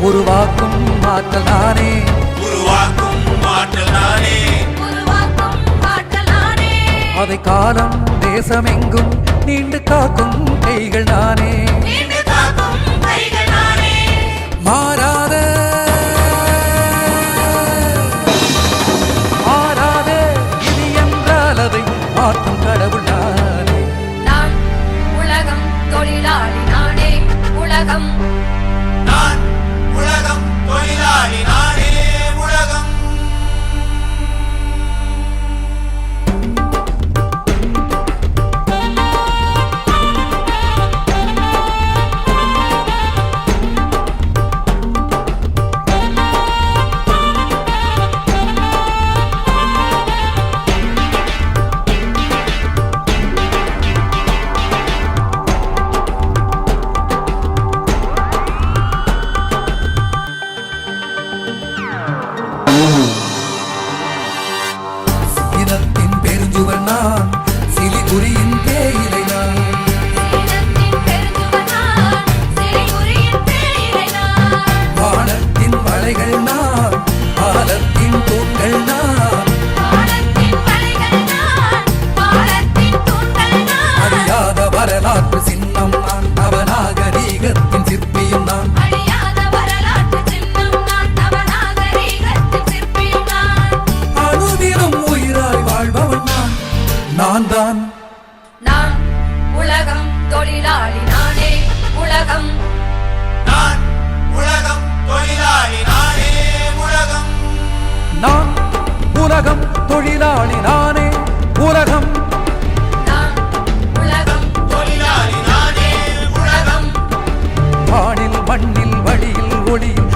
உருவாக்கும் ஆற்றல் நானே உருவாக்கும் ஆற்றல் நானே அதை காலம் தேசமெங்கும் நீண்டு காக்கும் கைகள் நானே. Mm-hmm. நான் தான் நான் உலகம் தொழிலாளி நானே உலகம். நான் உலகம் தொழிலாளி நானே உலகம். நான் உலகம் தொழிலாளி நானே உலகம். வானில் மண்ணில் வழியில் ஒளியில்